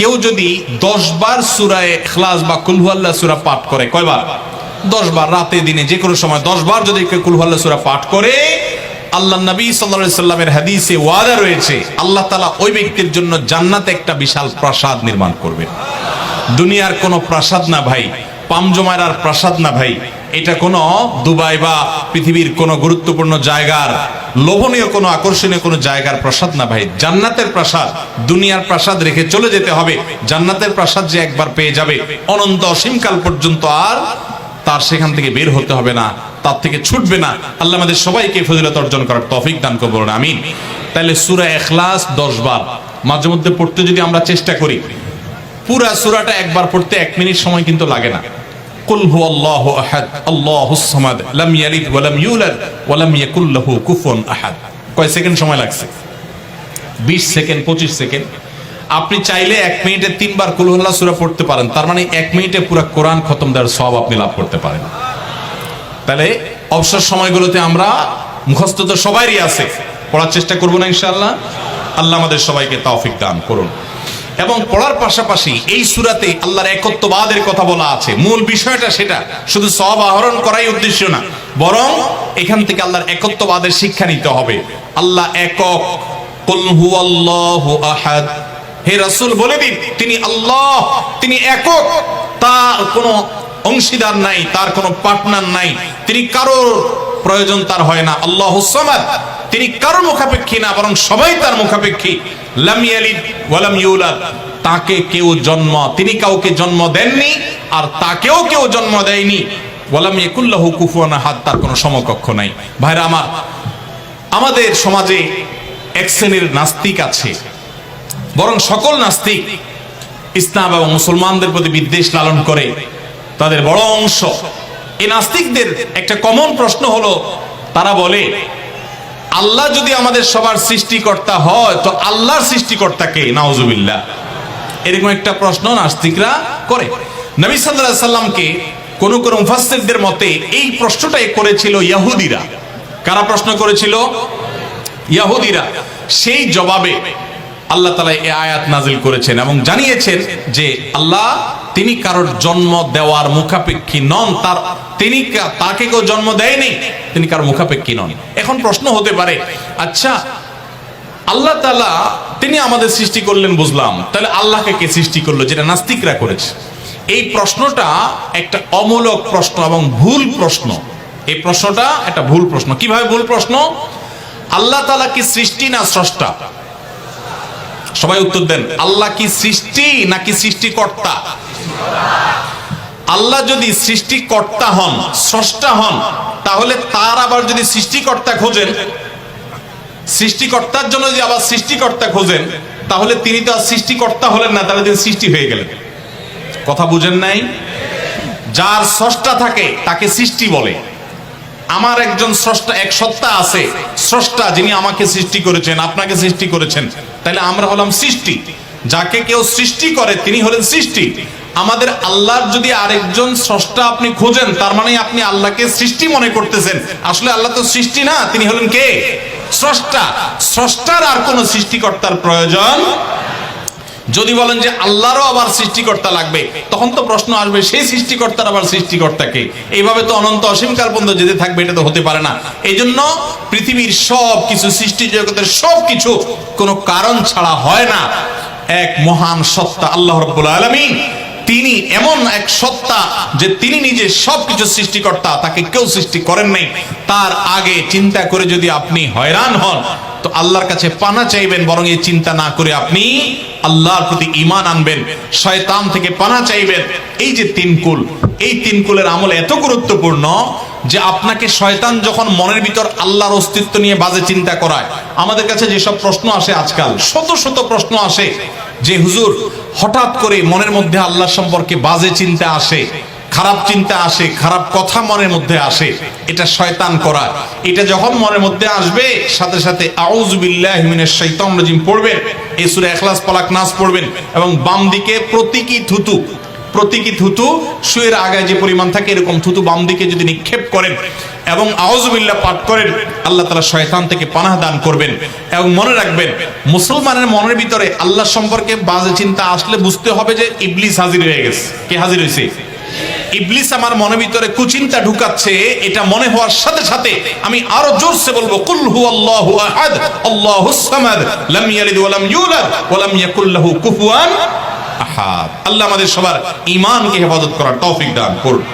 কেউ যদি দশ বার সুরায় খ্লাস বা কুলহুয়াল্লাহ সুরা পাঠ করে, কয়বার? দশ বার রাতে, দিনে, যে কোনো সময় দশ বার যদি কেউ কুলহুয়াল্লাহ সুরা পাঠ করে, আল্লাহ নবী সাল্লা সাল্লামের হাদিসে ওয়াদা রয়েছে, আল্লাহ তালা ওই ব্যক্তির জন্য জান্নাতে একটা বিশাল প্রাসাদ নির্মাণ করবেন। দুনিয়ার কোনো প্রাসাদ না ভাই পামজমায়রার প্রাসাদ না ভাই এটা কোনো দুবাই বা পৃথিবীর কোনো গুরুত্বপূর্ণ জায়গার, লোভনীয় কোনো, আকর্ষণীয় কোনো জায়গার প্রাসাদ না ভাই। জান্নাতের প্রাসাদ, দুনিয়ার প্রাসাদ রেখে চলে যেতে হবে। জান্নাতের প্রাসাদ যে একবার পেয়ে যাবে, অনন্ত অসীমকাল পর্যন্ত আর তার সেখান থেকে বের হতে হবে না, তার থেকে ছুটবে না। আল্লাহ আমাদের সবাইকে ফজিলত অর্জন করার তফিক দান করব না আমিন। তাহলে সুরা এখলাস দশ বার। মাঝে মধ্যে পড়তে যদি আমরা চেষ্টা করি, পুরা সুরাটা একবার পড়তে এক মিনিট সময় কিন্তু লাগে না। আল্লাহ আহাদ, আল্লাহুস সামাদ, লাম ইয়ালিদ ওয়া লাম ইউলাদ ওয়া লাম ইয়াকুল লাহু কয় সেকেন্ড সময় লাগছে? 20 সেকেন্ড 25 সেকেন্ড। আপনি চাইলে এক মিনিটে তিনবার কুল হুল্লাহ সূরা পড়তে পারেন। তার মানে এক মিনিটে পুরো কোরআন খতম দেওয়ার সওয়াব আপনি লাভ করতে পারেন। তাহলে অবসর সময়গুলোতে আমরা মুখস্থ তো সবারই আছে। পড়ার চেষ্টা করব না ইনশাআল্লাহ। আল্লাহ আমাদের সবাইকে তৌফিক দান করুন। এবং পড়ার পাশাপাশি এই সুরাতে আল্লাহর একত্ববাদের কথা বলা আছে। মূল বিষয়টা সেটা, শুধু সব আহরণ করাই উদ্দেশ্য না, বরং এখান থেকে আল্লাহর একত্ববাদের শিক্ষা নিতে হবে। আল্লাহ একক হে রাসূল, বলে দিন, তিনি আল্লাহ, তিনি একক। তার কোনো অংশীদার নাই, তার কোনো পার্টনার নাই, তিনি কারোর প্রয়োজন তার হয় না। আল্লাহ তিনি কারোর মুখাপেক্ষী না, বরং সবাই তার মুখাপেক্ষী। লাম ইয়ালিদ ওয়ালাম ইউলাদ। তাকে কেউ জন্ম, তিনি কাউকে জন্ম দেননি, আর তাকেও কেউ জন্ম দেয়নি। ওয়ালাম ইয়াকুল্লাহু কুফুয়ান আহাদ, তার কোনো সমকক্ষ নাই। ভাইরা আমার, আমাদের সমাজে এক শ্রেণির নাস্তিক আছে। বরং সকল নাস্তিক ইসলাম এবং মুসলমানদের প্রতি বিদ্বেষ লালন করে। তাদের বড় অংশ। এই নাস্তিকদের একটা কমন প্রশ্ন হলো, তারা বলে আল্লাহ যদি আমাদের সবার সৃষ্টিকর্তা হয়, তো আল্লাহর সৃষ্টিকর্তা কে নাউজুবিল্লাহ। এরকম একটা প্রশ্ন নাস্তিকরা করে। নবী সাল্লাল্লাহু সাল্লামকে কোন কোন মুফাসসিরদের মতে এই প্রশ্নটাই করেছিল ইহুদিরা কারা প্রশ্ন করেছিল? ইয়াহুদিরা। সেই জবাবে আল্লাহ তালা এ আয়াত নাজিল করেছেন এবং জানিয়েছেন যে আল্লাহ তিনি কারোর জন্ম দেওয়ার মুখাপেক্ষী নন, তার তিনি তাকে কেউ জন্ম দেয়নি, তিনি কারোর মুখাপেক্ষী নন। এখন প্রশ্ন হতে পারে আচ্ছা আল্লাহ তালা তিনি আমাদের সৃষ্টি করলেন বুঝলাম, তাহলে আল্লাহকে কে সৃষ্টি করল যেটা নাস্তিকরা করেছে? এই প্রশ্নটা একটা অমূলক প্রশ্ন এবং ভুল প্রশ্ন। এই প্রশ্নটা একটা ভুল প্রশ্ন। কীভাবে ভুল প্রশ্ন? আল্লাহ তালা কি সৃষ্টি না স্রষ্টা? সবাই উত্তর দেন, আল্লাহ কি সৃষ্টি নাকি সৃষ্টিকর্তা? আল্লাহ যদি সৃষ্টিকর্তা হন, স্রষ্টা হন, তাহলে তার আবার যদি সৃষ্টিকর্তা খোঁজেন, সৃষ্টিকর্তার জন্য যদি আবার সৃষ্টিকর্তা খোঁজেন, তাহলে তিনি তো আর সৃষ্টিকর্তা হলেন না, তাহলে তিনি সৃষ্টি হয়ে গেলেন। কথা বুঝেন নাই? যার স্রষ্টা থাকে, তাকে সৃষ্টি বলে। আমার একজন স্রষ্টা, এক সত্তা আছে। স্রষ্টা যিনি আমাকে সৃষ্টি করেছেন, আপনাকে সৃষ্টি করেছেন। তাহলে আমরা হলাম সৃষ্টি। যাকে কেউ সৃষ্টি করে, তিনি হলেন সৃষ্টি। আমাদের আল্লাহর যদি আরেকজন স্রষ্টা আপনি খোঁজেন, তার মানে আপনি আল্লাহকে সৃষ্টি মনে করতেছেন। আসলে আল্লাহ তো সৃষ্টি না, তিনি হলেন কে? স্রষ্টা। স্রষ্টার আর কোন সৃষ্টিকর্তার প্রয়োজন যদি বলেন যে আল্লাহরও আবার সৃষ্টিকর্তা লাগবে, তখন তো প্রশ্ন আসবে, সেই সৃষ্টিকর্তার আবার সৃষ্টিকর্তাকে এইভাবে তো অনন্ত অসীমকাল পর্যন্ত যেতে থাকবে, এটা তো হতে পারে না। এই জন্য পৃথিবীর সব কিছু সৃষ্টি জগতের সব কিছু কোনো কারণ ছাড়া হয় না। এক মহান সত্তা, আল্লাহ রব্বুল আলমিন, তিনি এমন এক সত্তা যে তিনি নিজে সবকিছু সৃষ্টিকর্তা, তাকে কেউ সৃষ্টি করেন নাই। তার আগে চিন্তা করে যদি আপনি হয়রান হন, তো আল্লাহর কাছে পানা চাইবেন, বরং এই চিন্তা না করে আপনি আল্লাহর প্রতি ইমান আনবেন, শয়তান থেকে পানা চাইবেন। এই যে তিন কুল, এই তিন কুলের আমল এত গুরুত্বপূর্ণ যে আপনাকে শয়তান যখন মনের ভিতর আল্লাহর অস্তিত্ব নিয়ে বাজে চিন্তা করায়। আমাদের কাছে যেসব প্রশ্ন আসে আজকাল, শত শত প্রশ্ন আসে যে, হুজুর, হঠাৎ করে মনের মধ্যে আল্লাহ সম্পর্কে বাজে চিন্তা আসে, খারাপ চিন্তা আসে, খারাপ কথা মনের মধ্যে আসে, এটা শয়তান করা এটা যখন মনের মধ্যে আসবে, সাথে সাথে আউজুবিল্লাহ মিনাশ শাইতান রাজিম পড়বেন। এই সূরা ইখলাস পালাক নাচ পড়বেন এবং বাম দিকে প্রতীকী থুতু প্রতীকী থুতু, শুয়ের আগায় যে পরিমাণ থাকে এরকম থুতু বাম দিকে যদি নিক্ষেপ করেন এবং আউজবিল্লাহ পাঠ করেন, আল্লাহ তালা শয়তান থেকে পানাহ দান করবেন। এবং মনে রাখবেন, মুসলমানের মনের ভিতরে আল্লাহ সম্পর্কে বাজে চিন্তা আসলে বুঝতে হবে যে ইবলিস হাজির হয়ে গেছে। কে হাজির হয়েছে? ইবলিস আমার মনের ভিতরে কুচিন্তা ঢুকাচ্ছে, এটা মনে হওয়ার সাথে সাথে আমি আরও জোরসে বলব, কুল হু আল্লাহু আহাদ, আল্লাহুস সামাদ, লাম ইয়ালিদ ওয়া লাম ইউলাদ ওয়া লাম ইয়াকুল লাহু কুফুয়ান আহাদ। আল্লাহ আমাদের সবার ঈমানকে হেফাজত করার তৌফিক দান করুন।